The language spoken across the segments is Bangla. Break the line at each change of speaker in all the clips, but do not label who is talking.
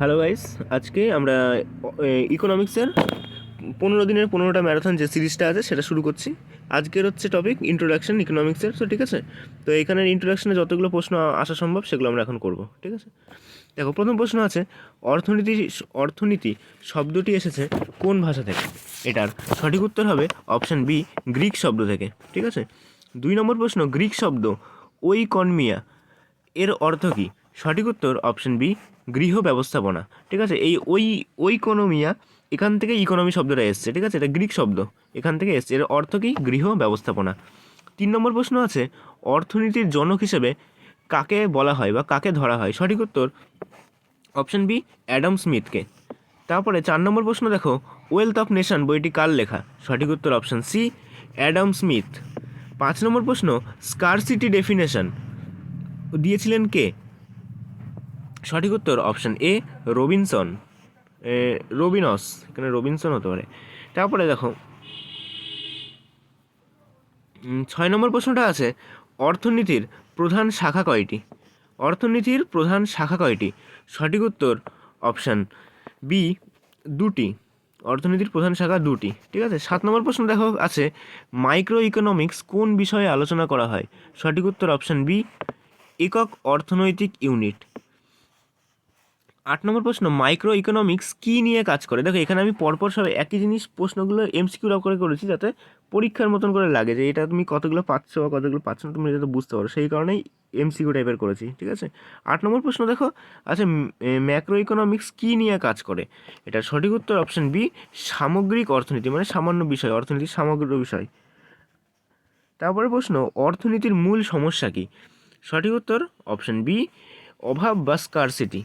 হ্যালো গাইস আজকে আমরা ইকোনমিক্সের পনেরো দিনের পনেরোটা ম্যারাথন যে সিরিজটা আছে, সেটা শুরু করছি। আজকের হচ্ছে টপিক ইন্ট্রোডাকশন ইকোনমিক্সের তো ঠিক আছে? তো এখানের ইন্ট্রোডাকশনে যতগুলো প্রশ্ন আসা সম্ভব, সেগুলো আমরা এখন করব, ঠিক আছে? দেখো, প্রথম প্রশ্ন আছে, অর্থনীতি অর্থনীতি শব্দটি এসেছে কোন ভাষা থেকে? এটার সঠিক উত্তর হবে অপশান বি গ্রিক শব্দ থেকে, ঠিক আছে? দুই নম্বর প্রশ্ন গ্রিক শব্দ ওই কনমিয়া এর অর্থ কী? সঠিক উত্তর অপশান বি গৃহ ব্যবস্থাপনা, ঠিক আছে? এই ওই ওইকোনমিয়া এখান থেকে ইকোনমি শব্দটা এসছে, ঠিক আছে? এটা গ্রিক শব্দ, এখান থেকে এসছে। এর অর্থ কী? গৃহ ব্যবস্থাপনা। তিন নম্বর প্রশ্ন আছে, অর্থনীতির জনক হিসেবে কাকে বলা হয় বা কাকে ধরা হয়? সঠিক উত্তর অপশন বি, অ্যাডাম স্মিথকে। তারপরে চার নম্বর প্রশ্ন দেখো, ওয়েলথ অফ নেশন বইটি কার লেখা? সঠিক উত্তর অপশন সি, অ্যাডাম স্মিথ। পাঁচ নম্বর প্রশ্ন, স্কারসিটি ডেফিনেশন দিয়েছিলেন কে? সঠিক উত্তর অপশান এ, রবিনসন। রবিনস, এখানে রবিনসন হতে পারে। তারপরে দেখো ছয় নম্বর প্রশ্নটা আছে, অর্থনীতির প্রধান শাখা কয়টি? অর্থনীতির প্রধান শাখা কয়টি? সঠিক উত্তর অপশান বি, দুটি। অর্থনীতির প্রধান শাখা দুটি, ঠিক আছে? সাত নম্বর প্রশ্ন দেখো, আছে মাইক্রো ইকোনমিক্স কোন বিষয়ে আলোচনা করা হয়? সঠিক উত্তর অপশান বি, একক অর্থনৈতিক ইউনিট। আট নম্বর প্রশ্ন মাইক্রো ইকোনমিক্স কী নিয়ে কাজ করে? দেখো, এখানে আমি পরপর সব একই জিনিস প্রশ্নগুলো এমসিকিউ করে করেছি যাতে পরীক্ষার মতন করে লাগে যে এটা তুমি কতগুলো পাচ্ছ বা কতগুলো পাচ্ছ না, তুমি যাতে বুঝতে পারো। সেই কারণেই এমসিকিউ টাইপের করেছি, ঠিক আছে? আট নম্বর প্রশ্ন, দেখো আচ্ছা ম্যাক্রো ইকোনমিক্স কী নিয়ে কাজ করে? এটার সঠিক উত্তর অপশন বি সামগ্রিক অর্থনীতি মানে সামান্য বিষয়, অর্থনীতির সমগ্র বিষয়। তারপরে প্রশ্ন, অর্থনীতির মূল সমস্যা কী? সঠিক উত্তর অপশন বি অভাব বা স্কারসিটি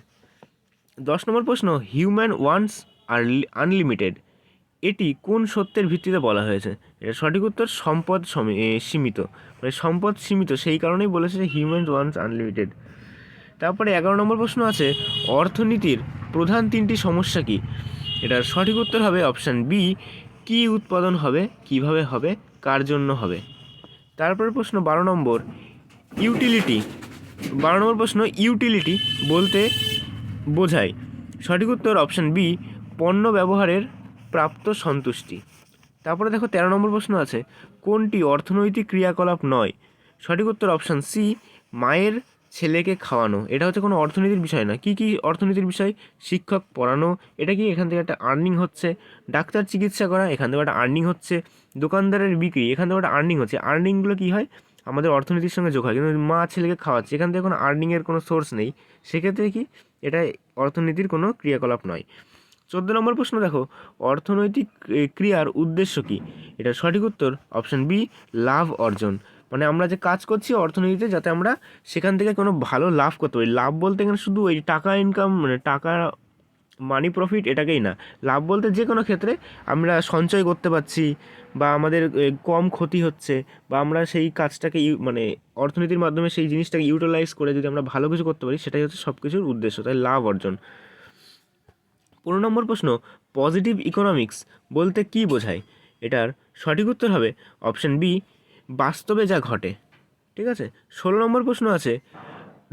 দশ নম্বর প্রশ্ন হিউম্যান ওয়ান্স আনলিমিটেড এটি কোন সত্যের ভিত্তিতে বলা হয়েছে? এটা সঠিক উত্তর, সম্পদ সীমিত। মানে সম্পদ সীমিত, সেই কারণেই বলেছে যে হিউম্যান ওয়ান্স আনলিমিটেড তারপরে এগারো নম্বর প্রশ্ন আছে, অর্থনীতির প্রধান তিনটি সমস্যা কি? এটার সঠিক উত্তর হবে অপশান বি, কী উৎপাদন হবে, কীভাবে হবে, কার জন্য হবে? তারপরে প্রশ্ন বারো নম্বর ইউটিলিটি বারো নম্বর প্রশ্ন ইউটিলিটি বলতে বোঝায়। সঠিক উত্তর অপশান বি, পণ্য ব্যবহারের প্রাপ্ত সন্তুষ্টি। তারপরে দেখো তেরো নম্বর প্রশ্ন আছে, কোনটি অর্থনৈতিক ক্রিয়াকলাপ নয়? সঠিক উত্তর অপশান সি, মায়ের ছেলেকে খাওয়ানো। এটা হচ্ছে কোনো অর্থনীতির বিষয় না। কি কি অর্থনীতির বিষয়? শিক্ষক পড়ানো। এটা কি এখান থেকে একটা আর্নিং হচ্ছে? ডাক্তার চিকিৎসা করা, এখান থেকে একটা আর্নিং হচ্ছে। দোকানদারের বিক্রি, এখান থেকে একটা আর্নিং হচ্ছে। আর্নিংগুলো কী হয়? আমাদের অর্থনীতির সঙ্গে যোগ হয়। কিন্তু মা ছেলেকে খাওয়াচ্ছে। এখান থেকে কোনো আর্নিংয়ের কোনো সোর্স নেই। সেক্ষেত্রে কি? এটা অর্থনীতির কোনো ক্রিয়াকলাপ নয়। চোদ্দ নম্বর প্রশ্ন দেখো, অর্থনৈতিক ক্রিয়ার উদ্দেশ্য কী? এটা সঠিক উত্তর অপশান বি, লাভ অর্জন। মানে আমরা যে কাজ করছি অর্থনীতিতে যাতে আমরা সেখান থেকে কোনো ভালো লাভ করতে পারি। লাভ বলতে এখানে শুধু ওই টাকা ইনকাম মানে টাকা মানি প্রফিট এটাকেই না। লাভ বলতে যে কোনো ক্ষেত্রে আমরা সঞ্চয় করতে পারছি বা আমাদের কম ক্ষতি হচ্ছে বা আমরা সেই কাজটাকে মানে অর্থনীতির মাধ্যমে সেই জিনিসটাকে ইউটিলাইজ করে যদি আমরা ভালো কিছু করতে পারি, সেটাই হচ্ছে সব কিছুর উদ্দেশ্য, তাই লাভ অর্জন। পনেরো নম্বর প্রশ্ন পজিটিভ ইকোনমিক্স বলতে কী বোঝায়? এটার সঠিক উত্তর হবে অপশন বি বাস্তবে যা ঘটে। ঠিক আছে? ষোলো নম্বর প্রশ্ন আছে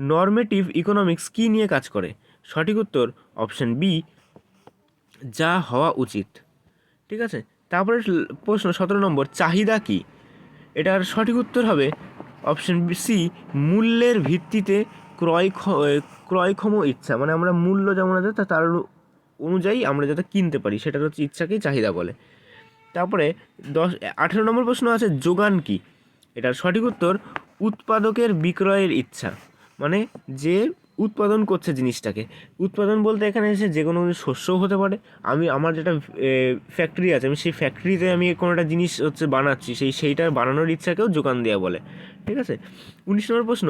নর্মেটিভ ইকোনমিক্স কী নিয়ে কাজ করে? সঠিক উত্তর অপশন বি যা হওয়া উচিত। ঠিক আছে? তারপরে প্রশ্ন সতেরো নম্বর, চাহিদা কী? এটার সঠিক উত্তর হবে অপশন সি মূল্যের ভিত্তিতে ক্রয় ক্রয়ক্ষম ইচ্ছা। মানে আমরা মূল্য যেমন আছে, তা তার অনুযায়ী আমরা যাতে কিনতে পারি, সেটার হচ্ছে ইচ্ছাকেই চাহিদা বলে। তারপরে দশ, আঠেরো নম্বর প্রশ্ন আছে, যোগান কি? এটার সঠিক উত্তর, উৎপাদকের বিক্রয়ের ইচ্ছা। মানে যে উৎপাদন করছে জিনিসটাকে। উৎপাদন বলতে এখানে এসে যে কোনো শস্যও হতে পারে। আমি, আমার যেটা ফ্যাক্টরি আছে, আমি সেই ফ্যাক্টরিতে আমি কোনো একটা জিনিস হচ্ছে বানাচ্ছি, সেই সেইটার বানানোর ইচ্ছাকেও যোগান দেওয়া বলে। ঠিক আছে? উনিশ নম্বর প্রশ্ন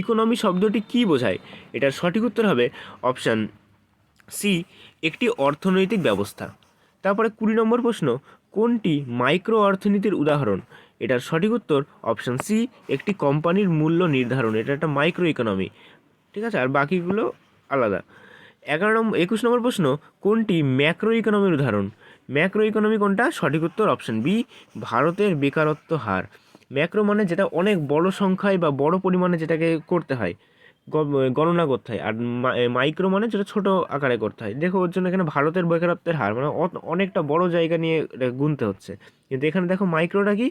ইকোনমি শব্দটি কী বোঝায়? এটার সঠিক উত্তর হবে অপশান সি একটি অর্থনৈতিক ব্যবস্থা। তারপরে কুড়ি নম্বর প্রশ্ন, কোনটি মাইক্রো অর্থনীতির উদাহরণ? এটার সঠিক উত্তর অপশান সি একটি কোম্পানির মূল্য নির্ধারণ। এটা একটা মাইক্রো ইকোনমি ঠিক আছে? আর বাকিগুলো আলাদা। এগারো নম্বর, একুশ নম্বর প্রশ্ন, কোনটি ম্যাক্রো ইকোনমির উদাহরণ? ম্যাক্রো ইকোনমি কোনটা? সঠিক উত্তর অপশান বি ভারতের বেকারত্ব হার। ম্যাক্রো মানে যেটা অনেক বড় সংখ্যায় বা বড় পরিমাণে যেটাকে করতে হয়। গণনা করতে হয়। আর মাইক্রো মানে যেটা ছোট আকারে করতে হয়। দেখো ওর জন্য এখানে ভারতের বেকারত্বের হার মানে অনেকটা বড় জায়গা নিয়ে গুনতে হচ্ছে। কিন্তু এখানে দেখো মাইক্রোটা কি?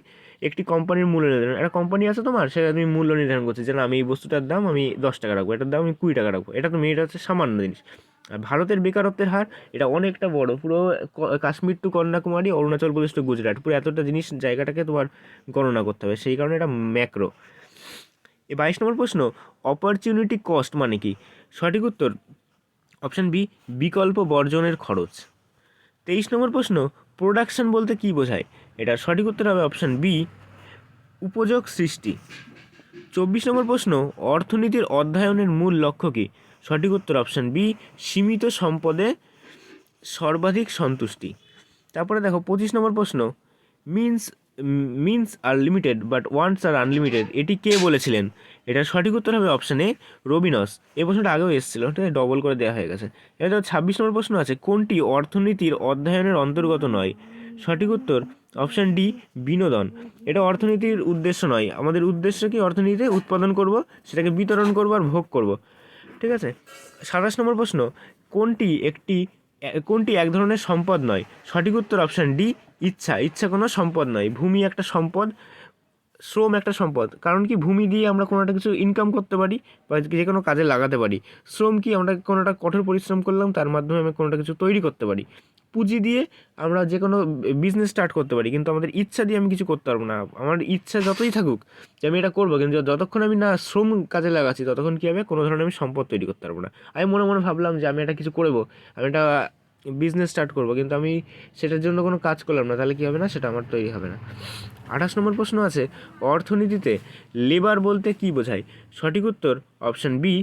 একটি কোম্পানির মূল্য নির্ধারণ। একটা কোম্পানি আছে তোমার, সেটা তুমি মূল্য নির্ধারণ করছে যে না, আমি এই বস্তুটার দাম আমি দশ টাকা রাখব, এটার দাম আমি কুড়ি টাকা রাখব। এটা তুমি, এটা হচ্ছে সামান্য জিনিস। আর ভারতের বেকারত্বের হার, এটা অনেকটা বড়। পুরো কাশ্মীর টু কন্যাকুমারী, অরুণাচল প্রদেশ টু গুজরাট, পুরো এতটা জিনিস জায়গাটাকে তোমার গণনা করতে হবে। সেই কারণে এটা ম্যাক্রো এই বাইশ নম্বর প্রশ্ন অপরচুনিটি কস্ট মানে কি? সঠিক উত্তর অপশান বি বিকল্প বর্জনের খরচ। তেইশ নম্বর প্রশ্ন প্রোডাকশন বলতে কি বোঝায়? এটার সঠিক উত্তর হবে অপশান বি উপযোগ সৃষ্টি। চব্বিশ নম্বর প্রশ্ন, অর্থনীতির অধ্যয়নের মূল লক্ষ্য কী? সঠিক উত্তর অপশান বি সীমিত সম্পদে সর্বাধিক সন্তুষ্টি। তারপরে দেখো, পঁচিশ নম্বর প্রশ্ন means means are limited but wants are unlimited এটি কে বলেছিলেন? এটার সঠিক উত্তর হবে অপশান রবিনস। এই প্রশ্নটা আগেও এসেছিল, ঠিক ডবল করে দেওয়া হয়ে গেছে। এবার ছাব্বিশ নম্বর প্রশ্ন আছে, কোনটি অর্থনীতির অধ্যয়নের অন্তর্গত নয়? সঠিক উত্তর অপশান ডি বিনোদন। এটা অর্থনীতির উদ্দেশ্য নয়। আমাদের উদ্দেশ্য কি? অর্থনীতিতে উৎপাদন করব, সেটাকে বিতরণ করব আর ভোগ করব। ঠিক আছে? সাতাশ নম্বর প্রশ্ন, কোনটি একটি, কোনটি এক ধরনের সম্পদ নয়? সঠিক উত্তর অপশান ডি ইচ্ছা ইচ্ছা কোনো সম্পদ নয় ভূমি একটা সম্পদ, শ্রম একটা সম্পদ। কারণ কি, ভূমি দিয়ে আমরা কোনো একটা কিছু ইনকাম করতে পারি বা যে কোনো কাজে লাগাতে পারি। শ্রম কি, আমরা কোনো একটা কঠোর পরিশ্রম করলাম, তার মাধ্যমে আমি কোনোটা কিছু তৈরি করতে পারি। পুঁজি দিয়ে আমরা যে কোনো বিজনেস স্টার্ট করতে পারি। কিন্তু আমাদের ইচ্ছা দিয়ে আমি কিছু করতে পারব না। আমার ইচ্ছা যতই থাকুক যে আমি এটা করব, কিন্তু যতক্ষণ আমি না শ্রম কাজে লাগাচ্ছি, ততক্ষণ কী হবে কোনো ধরনের আমি সম্পদ তৈরি করতে পারব না। আমি মনে মনে ভাবলাম যে আমি এটা কিছু করব। আমি একটা বিজনেস স্টার্ট করব, কিন্তু আমি সেটার জন্য কোনো কাজ করলাম না, তাহলে কী হবে না? সেটা আমার তৈরি হবে না। আঠাশ নম্বর প্রশ্ন আছে, অর্থনীতিতে লেবার বলতে কী বোঝায়? সঠিক উত্তর অপশান বি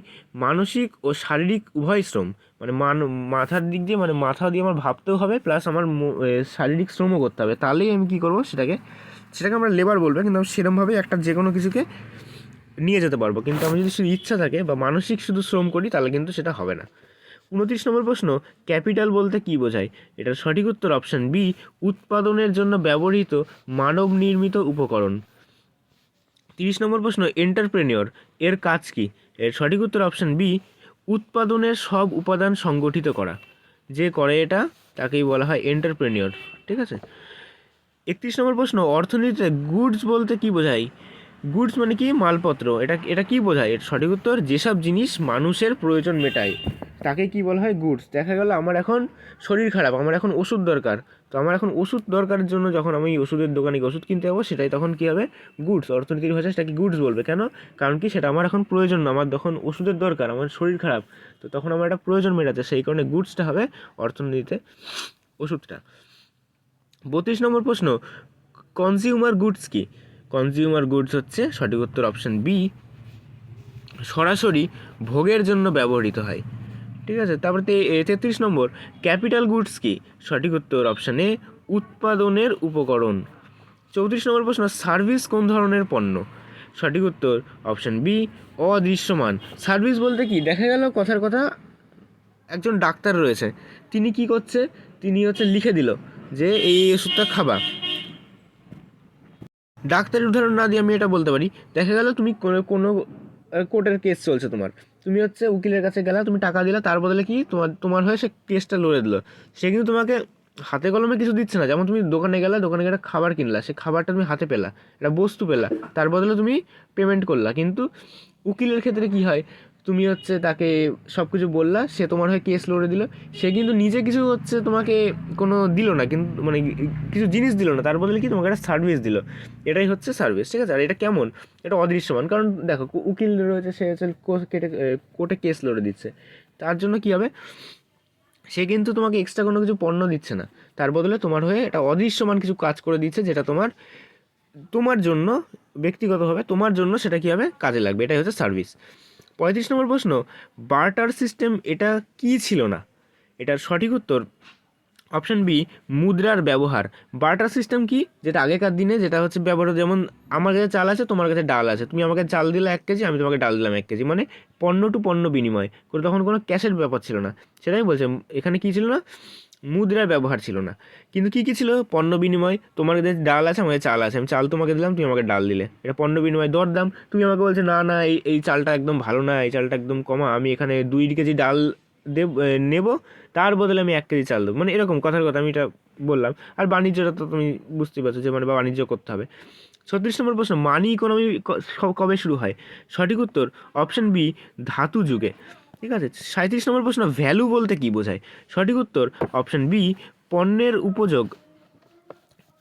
মানসিক ও শারীরিক উভয় শ্রম। মানে মান, মাথার দিক দিয়ে মানে মাথা দিয়ে আমার ভাবতেও হবে প্লাস আমার শারীরিক শ্রমও করতে হবে। তাহলেই আমি কী করব? সেটাকে সেটাকে আমরা লেবার বলব, কিন্তু আমি সেরমভাবে একটা যে কোনো কিছুকে নিয়ে যেতে পারব। কিন্তু আমি যদি শুধু ইচ্ছা থাকে বা মানসিক শুধু শ্রম করি, তাহলে কিন্তু সেটা হবে না। উনত্রিশ নম্বর প্রশ্ন, ক্যাপিটাল বলতে কী বোঝায়? এটার সঠিক উত্তর অপশান বি, উৎপাদনের জন্য ব্যবহৃত মানব নির্মিত উপকরণ। তিরিশ নম্বর প্রশ্ন, এন্টারপ্রেনিয়র, এর কাজ কি? এর সঠিক উত্তর অপশান বি, উৎপাদনের সব উপাদান সংগঠিত করা। যে করে এটা, তাকেই বলা হয় এন্টারপ্রেনিয়র, ঠিক আছে? একত্রিশ নম্বর প্রশ্ন, অর্থনীতিতে গুডস বলতে কি বোঝায়? গুডস মানে কি? মালপত্র। এটা এটা কি বোঝায়? এর সঠিক উত্তর, যেসব জিনিস মানুষের প্রয়োজন মেটায়, তাকে কি বলা হয় গুডস দেখা গেল আমার এখন শরীর খারাপ, আমার এখন ওষুধ দরকার। তো আমার এখন ওষুধ দরকারের জন্য যখন আমি ওষুধের দোকানে ওষুধ কিনতে যাব, সেটাই তখন কী হবে? গুডস অর্থনীতির ভাষায় সেটাকে গুডস বলবে। কেন? কারণ কি? সেটা আমার এখন প্রয়োজন না। আমার যখন ওষুধের দরকার, আমার শরীর খারাপ, তো তখন আমার একটা প্রয়োজন মেটাতে, সেই কারণে গুডসটা হবে অর্থনীতিতে ওষুধটা। বত্রিশ নম্বর প্রশ্ন কনজিউমার গুডস কি? কনজিউমার গুডস হচ্ছে সঠিক উত্তর অপশান বি সরাসরি ভোগের জন্য ব্যবহৃত হয়। ঠিক আছে? তারপরে তেত্রিশ নম্বর ক্যাপিটাল গুডস কি? সঠিক উত্তর অপশান এ উৎপাদনের উপকরণ। চৌত্রিশ নম্বর প্রশ্ন সার্ভিস কোন ধরনের পণ্য? সঠিক উত্তর অপশান বি অদৃশ্যমান। সার্ভিস বলতে কি? দেখা গেল কথার কথা, একজন ডাক্তার রয়েছে। তিনি কি করছে? তিনি হচ্ছে লিখে দিল যে, এই ওষুধটা খাবা। ডাক্তারের উদাহরণ না দিয়ে আমি এটা বলতে পারি। দেখা গেল তুমি কোনো কোনো কোর্টের কেস চলছে তোমার। তুমি হচ্ছে উকিলের কাছে গেলে, তুমি টাকা দিলে, তার বদলে কি তোমার তোমার হয়ে সে কেসটা লড়ে দিল। সে কিন্তু তোমাকে হাতে কলমে কিছু দিচ্ছে না। যেমন তুমি দোকানে গেলে দোকানে গেলে খাবার কিনলা, সে খাবারটা তুমি হাতে পেলা, একটা বস্তু পেলা, তার বদলে তুমি পেমেন্ট করলা। কিন্তু উকিলের ক্ষেত্রে কি হয়? তুমি হচ্ছে তাকে সব কিছু বললা, সে তোমার হয়ে কেস লড়ে দিল। সে কিন্তু নিজে কিছু হচ্ছে তোমাকে কোনো দিল না, কিন্তু মানে কিছু জিনিস দিল না, তার বদলে কি তোমাকে একটা সার্ভিস দিল। এটাই হচ্ছে সার্ভিস ঠিক আছে? আর এটা কেমন? এটা অদৃশ্যমান। কারণ দেখো উকিল রয়েছে সে হচ্ছে কেটে কোর্টে কেস লড়ে দিচ্ছে। তার জন্য কী হবে? সে কিন্তু তোমাকে এক্সট্রা কোনো কিছু পণ্য দিচ্ছে না। তার বদলে তোমার হয়ে এটা অদৃশ্যমান কিছু কাজ করে দিচ্ছে, যেটা তোমার তোমার জন্য, ব্যক্তিগতভাবে তোমার জন্য সেটা কী হবে? কাজে লাগবে। এটাই হচ্ছে সার্ভিস পঁয়ত্রিশ নম্বর প্রশ্ন, বার্টার সিস্টেম এটা কি ছিল না? এটার সঠিক উত্তর, অপশান বি, মুদ্রার ব্যবহার। বার্টার সিস্টেম কি? যেটা আগেকার দিনে যেটা হচ্ছে ব্যবহার, যেমন আমার কাছে চাল আছে, তোমার কাছে ডাল আছে। তুমি আমাকে চাল দিলে এক কেজি, আমি তোমাকে ডাল দিলাম এক কেজি। মানে পণ্য টু পণ্য বিনিময়। তখন কোনো ক্যাশের ব্যাপার ছিল না। সেটাই বলছে। এখানে কী ছিল না? মুদ্রার ব্যবহার ছিল না। কিন্তু কী কী ছিল? পণ্য বিনিময়, তোমার ডাল আছে আমাকে চাল আছে। আমি চাল তোমাকে দিলাম, তুমি আমাকে ডাল দিলে। এটা পণ্য বিনিময় দরদাম। তুমি আমাকে বলছো, না না, এই এই চালটা একদম ভালো না, এই চালটা একদম কমা, আমি এখানে দুই কেজি ডাল দেব নেব, তার বদলে আমি এক কেজি চাল দেবো। মানে এরকম কথার কথা আমি এটা বললাম। আর বাণিজ্যটা তো তুমি বুঝতেই পারছ যে মানে বাণিজ্য করতে হবে। ছত্রিশ নম্বর প্রশ্ন, মানি ইকোনমি কবে শুরু হয়? সঠিক উত্তর অপশন বি ধাতু যুগে। ঠিক আছে সাঁত্রিশ নম্বর প্রশ্ন ভ্যালু বলতে কী বোঝায়? সঠিক উত্তর অপশান বি পণ্যের উপযোগ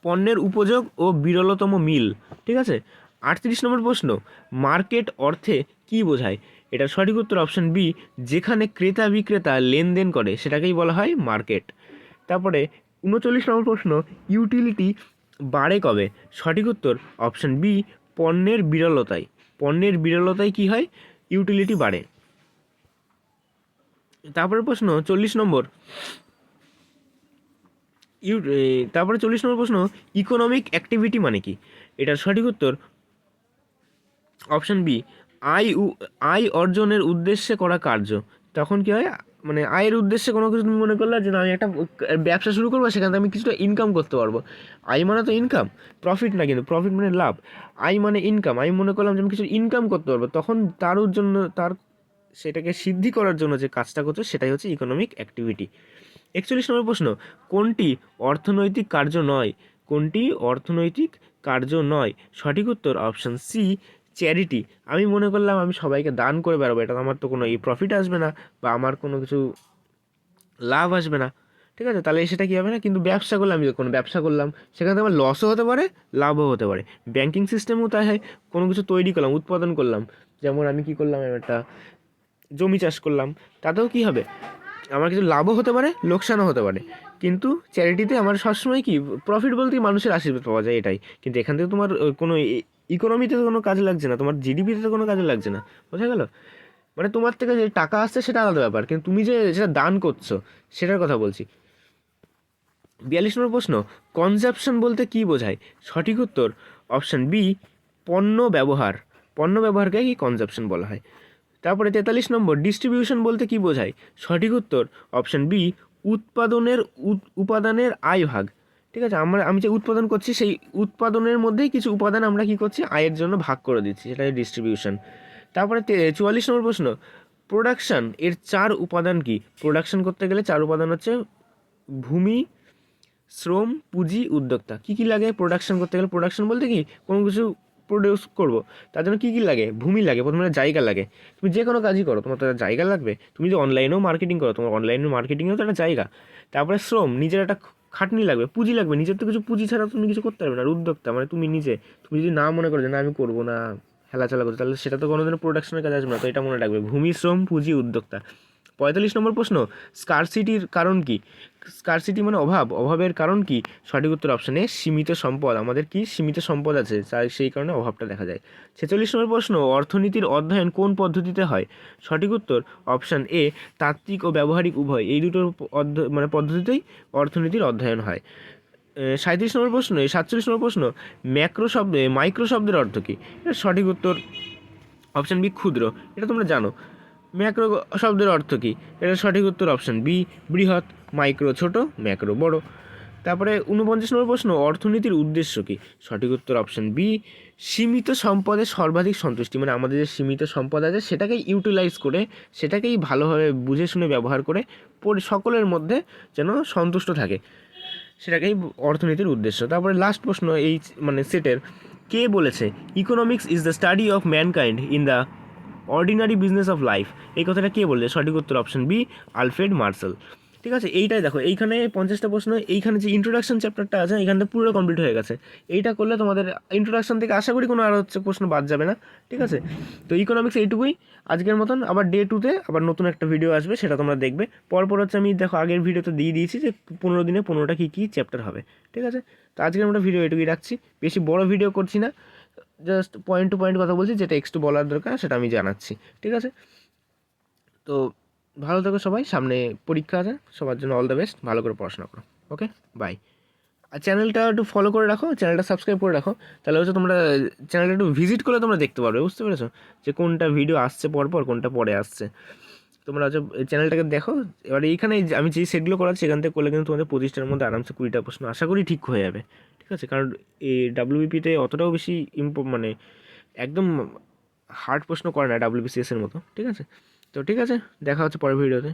পণ্যের উপযোগ ও বিরলতম মিল, ঠিক আছে? আটত্রিশ নম্বর প্রশ্ন মার্কেট অর্থে কী বোঝায়? এটার সঠিক উত্তর অপশন বি যেখানে ক্রেতা বিক্রেতা লেনদেন করে, সেটাকেই বলা হয় মার্কেট তারপরে, উনচল্লিশ নম্বর প্রশ্ন ইউটিলিটি বাড়ে কবে? সঠিক উত্তর অপশান বি পণ্যের বিরলতায়। পণ্যের বিরলতায় কী হয়? ইউটিলিটি বাড়ে। তারপরে প্রশ্ন, চল্লিশ নম্বর। ইউ তারপরে চল্লিশ নম্বর প্রশ্ন ইকোনমিক অ্যাক্টিভিটি মানে কি? এটার সঠিক উত্তর। অপশান বি আয় আয় অর্জনের উদ্দেশ্যে করা কার্য। তখন কি হয়? মানে আয়ের উদ্দেশ্যে কোনো কিছু তুমি মনে করলে যে না, আমি একটা ব্যবসা শুরু করব, সেখান থেকে আমি কিছুটা ইনকাম করতে পারব। আয় মানে তো ইনকাম প্রফিট না কিন্তু প্রফিট মানে লাভ। আয় মানে ইনকাম আমি মনে করলাম যে আমি কিছু ইনকাম করতে পারব। তখন তার জন্য তার সেটাকে সিদ্ধি করার জন্য যে কাজটা করছে সেটাই হচ্ছে ইকোনমিক অ্যাক্টিভিটি একচল্লিশ নম্বর প্রশ্ন, কোনটি অর্থনৈতিক কার্য নয়? কোনটি অর্থনৈতিক কার্য নয়? সঠিক উত্তর অপশন সি চ্যারিটি আমি মনে করলাম আমি সবাইকে দান করে বেরোবো এটা আমার তো কোনো এই প্রফিট আসবে না বা আমার কোনো কিছু লাভ আসবে না। ঠিক আছে? তাহলে সেটা কী হবে না? কিন্তু ব্যবসা করলে আমি কোনো ব্যবসা করলাম, সেখানে আমার লসও হতে পারে, লাভও হতে পারে। ব্যাংকিং সিস্টেমও তাই হয়। কোনো কিছু তৈরি করলাম, উৎপাদন করলাম। যেমন আমি কী করলাম একটা জমি চাষ করলাম, তাতেও কী হবে? আমার কিছু লাভও হতে পারে, লোকসানও হতে পারে। কিন্তু চ্যারিটিতে আমার সবসময় কি প্রফিট বলতে মানুষের আশীর্বাদ পাওয়া যায় এটাই। কিন্তু এখান থেকে তোমার কোনো ইকোনমিতে কোনো কাজে লাগছে না, তোমার জিডিপিতে কোনো কাজে লাগছে না। বোঝা গেল? মানে তোমার থেকে যে টাকা আসছে সেটা আলাদা ব্যাপার, কিন্তু তুমি যে যেটা দান করছ, সেটার কথা বলছি। বিয়াল্লিশ নম্বর প্রশ্ন কনজাপশন বলতে কী বোঝায়? সঠিক উত্তর অপশান বি পণ্য ব্যবহার। পণ্য ব্যবহারকে কি কনজাপশন বলা হয়? তারপরে তেতাল্লিশ নম্বর ডিস্ট্রিবিউশন বলতে কী বোঝায়? সঠিক উত্তর অপশান বি উৎপাদনের উপাদানের আয় ভাগ। ঠিক আছে? আমরা, আমি যে উৎপাদন করছি, সেই উৎপাদনের মধ্যেই কিছু উপাদান আমরা কী করছি? আয়ের জন্য ভাগ করে দিচ্ছি, সেটা ডিস্ট্রিবিউশন তারপরে চুয়াল্লিশ নম্বর প্রশ্ন প্রোডাকশান এর চার উপাদান কি? প্রোডাকশান করতে গেলে চার উপাদান হচ্ছে ভূমি, শ্রম, পুঁজি, উদ্যোক্তা। কী কী লাগে? প্রোডাকশান করতে গেলে প্রোডাকশন বলতে কি? কোনো কিছু প্রডিউস করব, তার জন্য কী কী লাগে? ভূমি লাগে, প্রথমে জায়গা লাগে। তুমি যে কোনো কাজই করো, তোমার তো একটা জায়গা লাগবে। তুমি যদি অনলাইনেও মার্কেটিং করো, তোমার অনলাইনে মার্কেটিংয়েও তো একটা জায়গা। তারপরে শ্রম, নিজের একটা খাটনি লাগবে, পুঁজি লাগবে। নিজের তো কিছু পুঁজি ছাড়া তুমি কিছু করতে পারবে না আর উদ্যোক্তা মানে তুমি নিজে। তুমি যদি না মনে করো যে, না, আমি করব না, হেলাচালা করছ, তাহলে সেটা তো কোনোদিনও প্রোডাকশনের কাজে আসবে না। তো এটা মনে রাখবে। ভূমি, শ্রম, পুঁজি, উদ্যোক্তা। পঁয়তাল্লিশ নম্বর প্রশ্ন স্কারসিটির কারণ কি? স্কারসিটি মানে অভাব। অভাবের কারণ কি? সঠিক উত্তর অপশানে সীমিত সম্পদ। আমাদের কি সীমিত সম্পদ আছে? তাই সেই কারণে অভাবটা দেখা যায়। ছেচল্লিশ নম্বর প্রশ্ন, অর্থনীতির অধ্যয়ন কোন পদ্ধতিতে হয়? সঠিক উত্তর অপশান এ তাত্ত্বিক ও ব্যবহারিক উভয়। এই দুটোর মানে পদ্ধতিতেই অর্থনীতির অধ্যয়ন হয়। সাঁত্রিশ নম্বর প্রশ্ন সাতচল্লিশ নম্বর প্রশ্ন, ম্যাক্রো শব্দে মাইক্রো শব্দের অর্থ কী? সঠিক উত্তর অপশান বি ক্ষুদ্র। এটা তোমরা জানো। ম্যাক্রো শব্দের অর্থ কী? এটা সঠিক উত্তর অপশান বি বৃহৎ মাইক্রো ছোট, ম্যাক্রো, বড়। তারপরে উনপঞ্চাশ নম্বর প্রশ্ন, অর্থনীতির উদ্দেশ্য কী? সঠিক উত্তর অপশান বি সীমিত সম্পদে সর্বাধিক সন্তুষ্টি। মানে আমাদের যে সীমিত সম্পদ আছে, সেটাকেই ইউটিলাইজ করে, সেটাকেই ভালোভাবে বুঝে শুনে ব্যবহার করে সকলের মধ্যে যেন সন্তুষ্ট থাকে। সেটাকেই অর্থনীতির উদ্দেশ্য। তারপরে লাস্ট প্রশ্ন, এই মানে সেটের কে বলেছে economics is the study of mankind in the ordinary business of life এই কথাটা কে বলছে সঠিক উত্তর অপশন বি আলফ্রেড মার্শাল ঠিক আছে, এইটাই দেখো, এইখানে পঞ্চাশটা প্রশ্ন, এইখানে যে ইন্ট্রোডাকশন চ্যাপ্টারটা আছে, এখান থেকে পুরো কমপ্লিট হয়ে গেছে। এইটা করলে তোমাদের ইন্ট্রোডাকশন থেকে আশা করি কোনো আর হচ্ছে প্রশ্ন বাদ যাবে না, ঠিক আছে? তো ইকোনমিক্স এইটুকুই, আজকের মতন, আবার ডে টুতে আবার নতুন একটা ভিডিও আসবে, সেটা তোমরা দেখবে। পরপর হচ্ছে আমি দেখো, আগের ভিডিওতে দিয়ে দিয়েছি যে পনেরো দিনে পনেরোটা কী কী চ্যাপ্টার হবে, ঠিক আছে? তো আজকের আমরা ভিডিও এটুকুই রাখছি, বেশি বড় ভিডিও করছি না। জাস্ট পয়েন্ট টু পয়েন্ট কথা বলছি, যেটা একটু বলার দরকার, সেটা আমি জানাচ্ছি, ঠিক আছে? তো ভালো থাকো সবাই, সামনে পরীক্ষা আছে, সবার জন্য অল দ্য বেস্ট ভালো করে পড়াশোনা করো ওকে বাই আর চ্যানেলটা একটু ফলো করে রাখো চ্যানেলটা সাবস্ক্রাইব করে রাখো, তাহলে হচ্ছে তোমরা চ্যানেলটা একটু ভিজিট করলে তোমরা দেখতে পারবে, বুঝতে পেরেছ? যে কোনটা ভিডিও আসছে পরপর কোনটা পরে আসছে। তোমরা হচ্ছে চ্যানেলটাকে দেখো, এবার এইখানে যে আমি যেই সেটগুলো করাচ্ছি, এখান থেকে করলে কিন্তু তোমাদের পঁচিশটার মধ্যে আরামসে কুড়িটা প্রশ্ন আশা করি ঠিক হয়ে যাবে। ঠিক আছে, কারণ এই ডাব্লিউবিপিতে অতটাও বেশি ইম্প মানে একদম হার্ড প্রশ্ন করে না ডাব্লিউবিসিএস এর মতো, ঠিক আছে? তো ঠিক আছে, দেখা হচ্ছে পরের ভিডিওতে